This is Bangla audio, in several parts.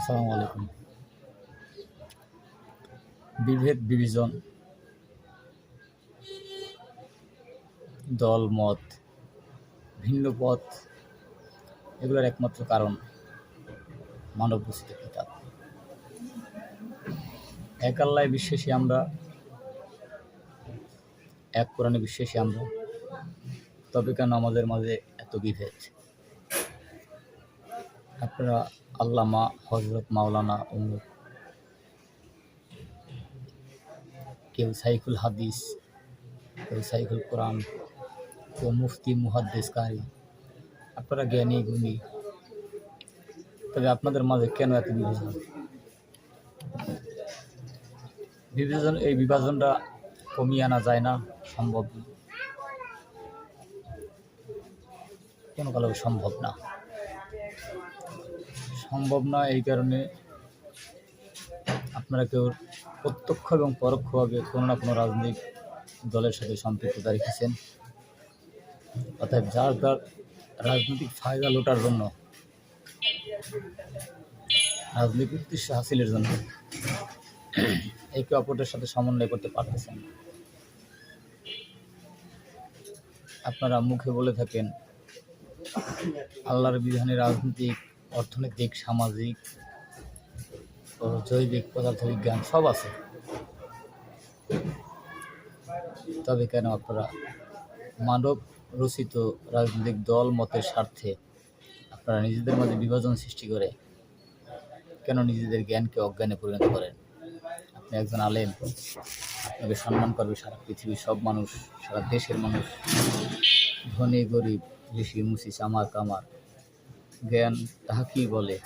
আসসালামু আলাইকুম বিভেদ বিভাজন, দল, মত, ভিন্ন পথ, এগুলোর একমাত্র কারণ মানব রচিত কিতাব এক আল্লায় বিশ্বাসী আমরা, এক কোরআনে বিশ্বাসী আমরা, তবে কেন আমাদের মাঝে এত বিভেদ? আপনারা আল্লামা হজরত মাওলানা অমুক কেউ সাইকুল হাদিস, কেউ সাইকুল কোরআন, কেউ মুফতি মুহাদ্দেস কারি আপনারা জ্ঞানী, গুণী। তবে আপনাদের মাঝে কেন এত বিভাজন? বিভাজন, এই বিভাজনটা কমিয়ে আনা যায় না, সম্ভব কোনো কালো সম্ভব না। সম্ভব না এই কারণে আপনারা কেউ প্রত্যক্ষ এবং পরোক্ষভাবে কোনো না কোনো রাজনৈতিক দলের সাথে সম্পৃক্ততা রেখেছেন। অর্থাৎ যার যার রাজনৈতিক ফায়দা লোটার জন্য, রাজনৈতিক উদ্দেশ্য হাসিলের জন্য একে অপরের সাথে সমন্বয় করতে পারতেছেন। আপনারা মুখে বলে থাকেন, আল্লাহর বিধানে রাজনৈতিক অর্থনৈতিক, সামাজিক, জৈবিক পদার্থবিজ্ঞান সব আছে। তবে কেন আপনারা মানব রচিত রাজনৈতিক দল মতের স্বার্থে আপনারা নিজেদের মাঝে বিভাজন সৃষ্টি করে কেন নিজেদের জ্ঞানকে অজ্ঞানে পরিণত করেন? আপনি একজন আলেম, আপনাকে সম্মান করবে সারা পৃথিবীর সব মানুষ, সারা দেশের মানুষ। ধনী, গরিব, ঋষি, মুসি, চামার, কামার। জ্ঞান তাহা কি বলে।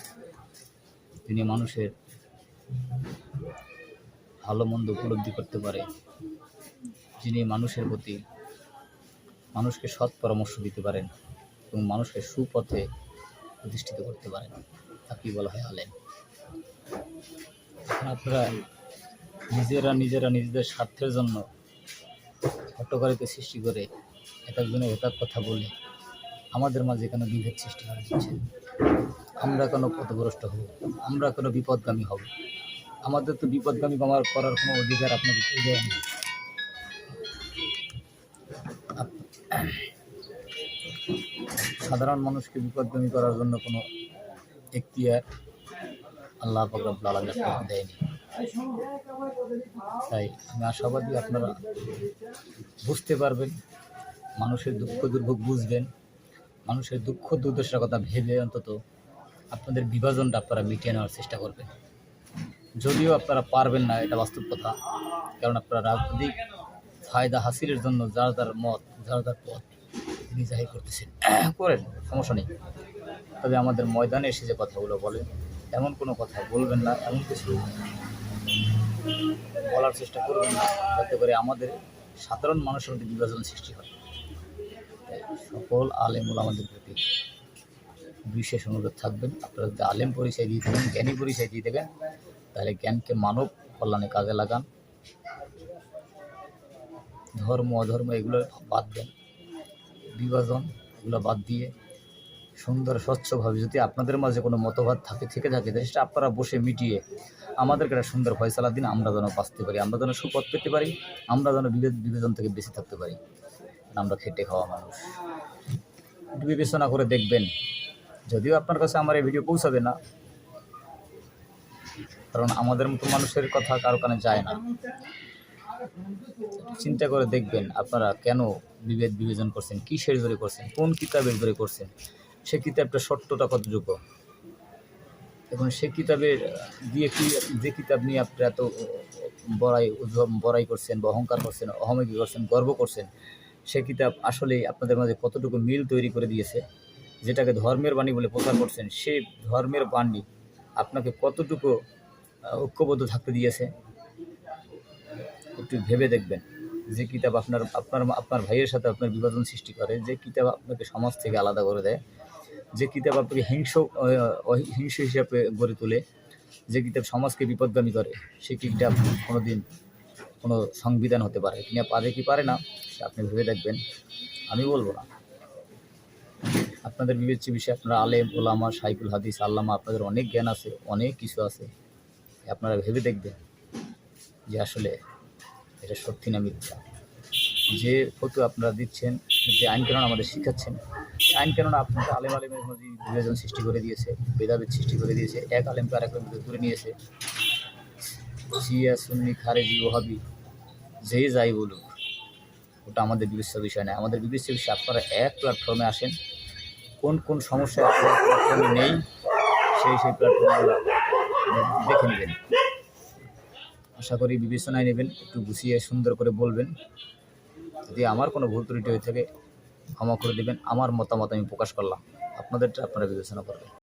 তিনি মানুষের ভালো, মন্দ উপলব্ধি করতে পারে। যিনি মানুষের প্রতি মানুষকে সৎ পরামর্শ দিতে পারেন এবং মানুষকে সুপথে প্রতিষ্ঠিত করতে পারেন, তাকেই বলা হয় আলেম। এখন আপনারা নিজেরা নিজেরা নিজেদের স্বার্থের জন্য হটকারিতা সৃষ্টি করে এক একজনের এক এক কথা বলে আমাদের মাঝে কেন বিভেদ সৃষ্টি করে আমরা কেন পথভ্রষ্ট হব আমরা কেন বিপদগামী হব আমাদের তো বিপদগামী করার করার কোনো অধিকার আপনাকে কেউ না। সাধারণ মানুষকে বিপদগামী করার জন্য কোনো এখতিয়ার আল্লাহ ফকরাবুল দেয়নি। তাই আমি আশাবাদী আপনারা বুঝতে পারবেন, মানুষের দুঃখ দুর্ভোগ বুঝবেন। মানুষের দুঃখ দুর্দশার কথা ভেবে অন্তত আপনাদের বিভাজনটা আপনারা মিটিয়ে নেওয়ার চেষ্টা করবেন। যদিও আপনারা পারবেন না এটা বাস্তব কথা, কারণ আপনারা রাজনৈতিক ফায়দা হাসিলের জন্য যার যার মত, যার যার পথ তিনি যাই করতেছেন। করেন, সমস্যা নেই। তবে আমাদের ময়দানে এসে যে কথাগুলো বলেন এমন কোনো কথা বলবেন না, এমন কিছু বলার চেষ্টা করবেন না, যাতে করে আমাদের সাধারণ মানুষের মধ্যে বিভাজন সৃষ্টি হয়। সকল আলেমুল আমাদের প্রতি বিশেষ অনুরোধ থাকবেন। আপনারা যদি আলেম পরিচয় দিয়ে দেবেন, জ্ঞানী পরিচয় দিয়ে দেবেন, তাহলে জ্ঞানকে মানব কল্যাণে কাজে লাগান। ধর্ম, অধর্ম, এগুলো বাদ দেন। বিভাজন, এগুলো বাদ দিয়ে সুন্দর, স্বচ্ছভাবে যদি আপনাদের মাঝে কোনো মতবাদ থাকে, থেকে থাকে সেটা আপনারা বসে মিটিয়ে আমাদেরকে একটা সুন্দর ফয়সালা দিন, আমরা যেন বাঁচতে পারি, আমরা যেন সুপথ পেতে পারি, আমরা যেন বিভাজন থেকে বেঁচে থাকতে পারি। আমরা খেটে খাওয়া মানুষ। একটু বিবেচনা করে দেখবেন। যদিও আপনার কাছে আমার এই ভিডিও পৌঁছাবে না। কারণ আমাদের মতো মানুষের কথা কারও কানে যায় না। চিন্তা করে দেখবেন আপনারা কেন বিভেদ বিভাজন করছেন, কিসের জোরে করছেন, কোন কিতাবের জোরে করছেন, সে কিতাবটা সত্যটা কতটুকু? এবং সে কিতাবের, দিয়ে কি, যে কিতাব নিয়ে আপনি এত বড়াই বড়াই করছেন বা অহংকার করছেন, অহমিকি করছেন, গর্ব করছেন সে কিতাব আসলে আপনাদের মাঝে কতটুকু মিল তৈরি করে দিয়েছে, যেটাকে ধর্মের বাণী বলে প্রচার করছেন সেই ধর্মের বাণী আপনাকে কতটুকু ঐক্যবদ্ধ থাকতে দিয়েছে, একটু ভেবে দেখবেন। যে কিতাব আপনার আপনার আপনার ভাইয়ের সাথে আপনার বিভাজন সৃষ্টি করে, যে কিতাব আপনাকে সমাজ থেকে আলাদা করে দেয়, যে কিতাব আপনাকে হিংস হিংস হিসাবে গড়ে তোলে, যে কিতাব সমাজকে বিপদগামী করে সেই কিতাব কোনোদিন কোনো সংবিধান হতে পারে। কিনা পারে, কি পারে না আপনি ভেবে দেখবেন। আমি বলব না। আপনাদের বিবেচ্য বিষয়ে আপনারা আলেম, ওলামা সাইকুল হাদিস, আল্লামা, আপনাদের অনেক জ্ঞান আছে, অনেক কিছু আছে। আপনারা ভেবে দেখবেন যে আসলে এটা সত্যি না মিথ্যা। যে ফটো আপনারা দিচ্ছেন, যে আইন কানুন আমাদের শিখাচ্ছেন আইন কানুন আপনাদের আলেম, আলেমের মধ্যে বিভাজন সৃষ্টি করে দিয়েছে, ভেদাভেদ সৃষ্টি করে দিয়েছে, এক আলেমকে আরেক আলেমকে দূরে নিয়েছে। সিয়া সুন্নি, খারেজি, ওহাবি যে যাই বলুক, ওটা আমাদের বিবেচ্য বিষয় নয়। আমাদের বিবেচ্য বিষয়, আপনারা এক প্ল্যাটফর্মে আসেন, কোন কোন সমস্যা প্ল্যাটফর্মে নেই, সেই সেই প্ল্যাটফর্মগুলো দেখে নেবেন। আশা করি বিবেচনায় নেবেন, একটু গুছিয়ে সুন্দর করে বলবেন। যদি আমার কোনো ভুল ত্রুটি হয়ে থাকে, ক্ষমা করে দেবেন। আমার মতামত আমি প্রকাশ করলাম। আপনাদেরটা আপনারা বিবেচনা করবেন।